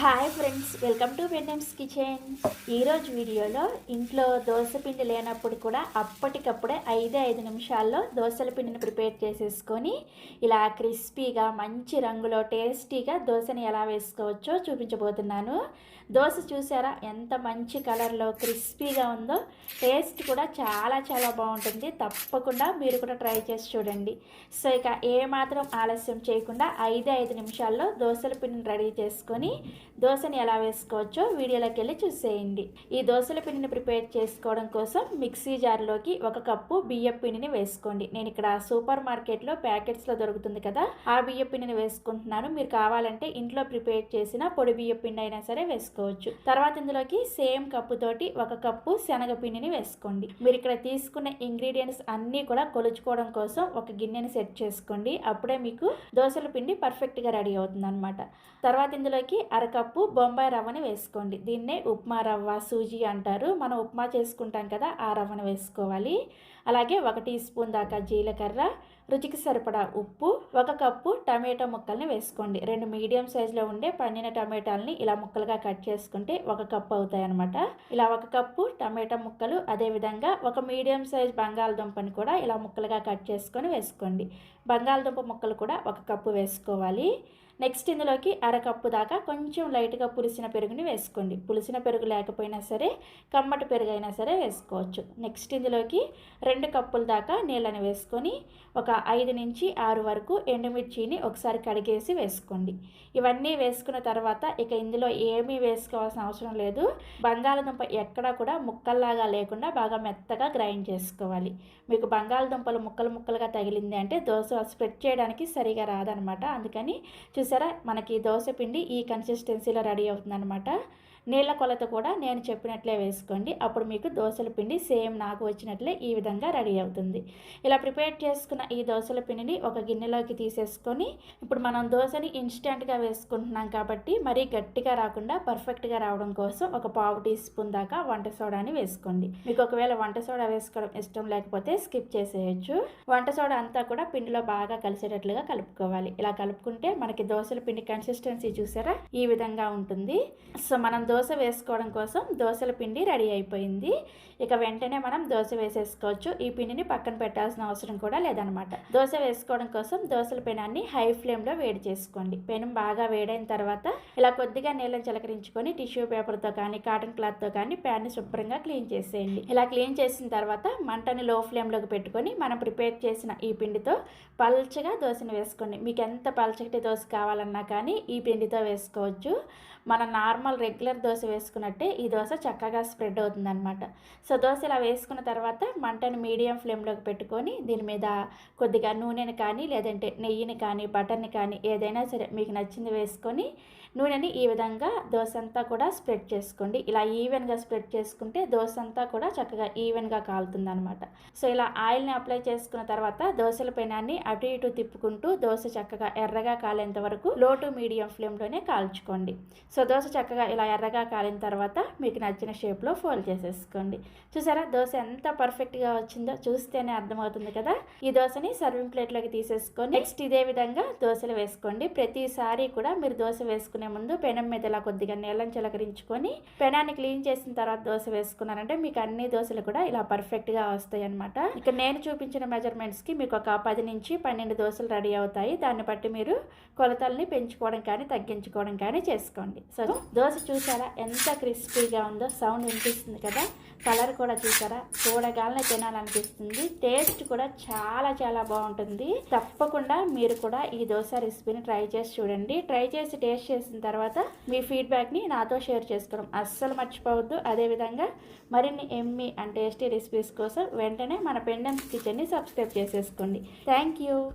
Hi friends welcome to వెన్నెమ్స్ kitchen ఈరోజు వీడియోలో ఇంట్లో దోశ పిండి లేనప్పుడు కూడా అప్పటికప్పుడే ఐదే ఐదు నిమిషాల్లో దోశల పిండిని ప్రిపేర్ చేసేసుకొని ఇలా క్రిస్పీగా మంచి రంగులో టేస్టీగా దోశని ఎలా వేసుకోవచ్చో చూపించబోతున్నాను. దోశ చూసారా? ఎంత మంచి కలర్లో క్రిస్పీగా ఉందో టేస్ట్ కూడా చాలా చాలా బాగుంటుంది. తప్పకుండా మీరు కూడా ట్రై చేసి చూడండి. సో ఇక ఏమాత్రం ఆలస్యం చేయకుండా ఐదే ఐదు నిమిషాల్లో దోశల పిండిని రెడీ చేసుకొని దోశని ఎలా వేసుకోవచ్చో వీడియోలోకి వెళ్ళి చూసేయండి. ఈ దోశల పిండిని ప్రిపేర్ చేసుకోవడం కోసం మిక్సీ జార్లోకి ఒక కప్పు బియ్యం పిండిని వేసుకోండి. నేను ఇక్కడ సూపర్ మార్కెట్లో ప్యాకెట్స్లో దొరుకుతుంది కదా ఆ బియ్యం పిండిని వేసుకుంటున్నాను. మీరు కావాలంటే ఇంట్లో ప్రిపేర్ చేసిన పొడి బియ్యం పిండి అయినా సరే వేసుకోవచ్చు. తర్వాత ఇందులోకి సేమ్ కప్పు తోటి ఒక కప్పు శనగపిండిని వేసుకోండి. మీరు ఇక్కడ తీసుకున్న ఇంగ్రీడియంట్స్ అన్నీ కూడా కొలుచుకోవడం కోసం ఒక గిన్నెని సెట్ చేసుకోండి. అప్పుడే మీకు దోశల పిండి పర్ఫెక్ట్గా రెడీ అవుతుంది అనమాట తర్వాత ఇందులోకి అరకప్పు బొంబాయి రవ్వని వేసుకోండి. దీన్నే ఉప్మా రవ్వ సూజీ అంటారు. మనం ఉప్మా చేసుకుంటాం కదా ఆ రవ్వను వేసుకోవాలి. అలాగే ఒక టీ స్పూన్ దాకా జీలకర్ర రుచికి సరిపడా ఉప్పు ఒక కప్పు టమాటా ముక్కల్ని వేసుకోండి. రెండు మీడియం సైజులో ఉండే పండిన టమాటాలని ఇలా ముక్కలుగా కట్ చేసుకుంటే ఒక కప్పు అవుతాయి అనమాట ఇలా ఒక కప్పు టమాటా ముక్కలు అదేవిధంగా ఒక మీడియం సైజ్ బంగాళదుంపని కూడా ఇలా ముక్కలుగా కట్ చేసుకొని వేసుకోండి. బంగాళదుంప ముక్కలు కూడా ఒక కప్పు వేసుకోవాలి. నెక్స్ట్ ఇందులోకి అరకప్పు దాకా కొంచెం లైట్గా పులిసిన పెరుగుని వేసుకోండి. పులిసిన పెరుగు లేకపోయినా సరే కమ్మటి పెరుగు అయినా సరే వేసుకోవచ్చు. నెక్స్ట్ ఇందులోకి రెండు కప్పుల దాకా నీళ్ళని వేసుకొని ఒక ఐదు నుంచి ఆరు వరకు ఎండుమిర్చిని ఒకసారి కడిగేసి వేసుకోండి. ఇవన్నీ వేసుకున్న తర్వాత ఇక ఇందులో ఏమీ వేసుకోవాల్సిన అవసరం లేదు. బంగాళదుంప ఎక్కడా కూడా ముక్కల్లాగా లేకుండా బాగా మెత్తగా గ్రైండ్ చేసుకోవాలి. మీకు బంగాళదుంపలు ముక్కలు ముక్కలుగా తగిలింది అంటే దోశ స్ప్రెడ్ చేయడానికి సరిగా రాదనమాట అందుకని చూసారా? మనకి దోశ పిండి ఈ కన్సిస్టెన్సీలో రెడీ అవుతుందన్నమాట. నీళ్ళ కొలత కూడా నేను చెప్పినట్లే వేసుకోండి. అప్పుడు మీకు దోశల పిండి సేమ్ నాకు వచ్చినట్లే ఈ విధంగా రెడీ అవుతుంది. ఇలా ప్రిపేర్ చేసుకున్న ఈ దోశల పిండిని ఒక గిన్నెలోకి తీసేసుకొని ఇప్పుడు మనం దోశని ఇన్స్టెంట్గా వేసుకుంటున్నాం కాబట్టి మరీ గట్టిగా రాకుండా పర్ఫెక్ట్గా రావడం కోసం ఒక పావు టీ స్పూన్ దాకా వంట సోడాని వేసుకోండి. మీకు ఒకవేళ వంట సోడా వేసుకోవడం ఇష్టం లేకపోతే స్కిప్ చేసేయచ్చు. వంట సోడా అంతా కూడా పిండిలో బాగా కలిసేటట్లుగా కలుపుకోవాలి. ఇలా కలుపుకుంటే మనకి దోశల పిండి కన్సిస్టెన్సీ చూసారా? ఈ విధంగా ఉంటుంది. సో మనం దోశ వేసుకోవడం కోసం దోశల పిండి రెడీ అయిపోయింది. ఇక వెంటనే మనం దోశ వేసేసుకోవచ్చు. ఈ పిండిని పక్కన పెట్టాల్సిన అవసరం కూడా లేదనమాట. దోశ వేసుకోవడం కోసం దోశల పెనాన్ని హై ఫ్లేమ్లో వేడి చేసుకోండి. పెనం బాగా వేడైన తర్వాత ఇలా కొద్దిగా నీళ్ళని చిలకరించుకొని టిష్యూ పేపర్తో కానీ కాటన్ క్లాత్తో కానీ ప్యాన్ని శుభ్రంగా క్లీన్ చేసేయండి. ఇలా క్లీన్ చేసిన తర్వాత మంటని లో ఫ్లేమ్లోకి పెట్టుకొని మనం ప్రిపేర్ చేసిన ఈ పిండితో పల్చగా దోశను వేసుకోండి. మీకు ఎంత పల్చటి దోశ కావాలన్నా కానీ ఈ పిండితో వేసుకోవచ్చు. మన నార్మల్ రెగ్యులర్ దోశ వేసుకున్నట్టే ఈ దోశ చక్కగా స్ప్రెడ్ అవుతుందన్నమాట. సో దోశ ఇలా వేసుకున్న తర్వాత మంటను మీడియం ఫ్లేమ్లోకి పెట్టుకొని దీని మీద కొద్దిగా నూనెని కానీ లేదంటే నెయ్యిని కానీ బటర్ని కానీ ఏదైనా సరే మీకు నచ్చింది వేసుకొని నూనెని ఈ విధంగా దోశ అంతా కూడా స్ప్రెడ్ చేసుకోండి. ఇలా ఈవెన్గా స్ప్రెడ్ చేసుకుంటే దోశ అంతా కూడా చక్కగా ఈవెన్గా కాలుతుంది అనమాట సో ఇలా ఆయిల్ని అప్లై చేసుకున్న తర్వాత దోశల పెనాన్ని అటు ఇటు తిప్పుకుంటూ దోశ చక్కగా ఎర్రగా కాలేంత వరకు లో టు మీడియం ఫ్లేమ్లోనే కాల్చుకోండి. సో దోశ చక్కగా ఇలా ఎర్రగా కాలిన తర్వాత మీకు నచ్చిన షేప్లో ఫోల్డ్ చేసేసుకోండి. చూసారా? దోశ ఎంత పర్ఫెక్ట్గా వచ్చిందో చూస్తేనే అర్థమవుతుంది కదా? ఈ దోశని సర్వింగ్ ప్లేట్లోకి తీసేసుకొని నెక్స్ట్ ఇదే విధంగా దోశలు వేసుకోండి. ప్రతిసారి కూడా మీరు దోశ వేసుకునే ముందు పెనం మీద ఇలా కొద్దిగా నీళ్ళని చిలకరించుకొని పెనాన్ని క్లీన్ చేసిన తర్వాత దోశ వేసుకున్నారంటే మీకు అన్ని దోశలు కూడా ఇలా పర్ఫెక్ట్గా వస్తాయి అనమాట ఇక నేను చూపించిన మెజర్మెంట్స్కి మీకు ఒక పది నుంచి పన్నెండు దోశలు రెడీ అవుతాయి. దాన్ని బట్టి మీరు కొలతల్ని పెంచుకోవడం కానీ తగ్గించుకోవడం కానీ చేసుకోండి. సో దోశ చూసారు ఎంత క్రిస్పీగా ఉందో సౌండ్ వినిపిస్తుంది కదా? కలర్ కూడా చూసారా? చూడగానే తినాలనిపిస్తుంది. టేస్ట్ కూడా చాలా చాలా బాగుంటుంది. తప్పకుండా మీరు కూడా ఈ దోశ రెసిపీని ట్రై చేసి చూడండి. ట్రై చేసి టేస్ట్ చేసిన తర్వాత మీ ఫీడ్బ్యాక్ని నాతో షేర్ చేసుకోవడం అస్సలు మర్చిపోవద్దు. అదేవిధంగా మరిన్ని ఎమ్మి అండ్ టేస్టీ రెసిపీస్ కోసం వెంటనే మన పెండమ్స్ కిచెన్ని సబ్స్క్రైబ్ చేసేసుకోండి. Thank you.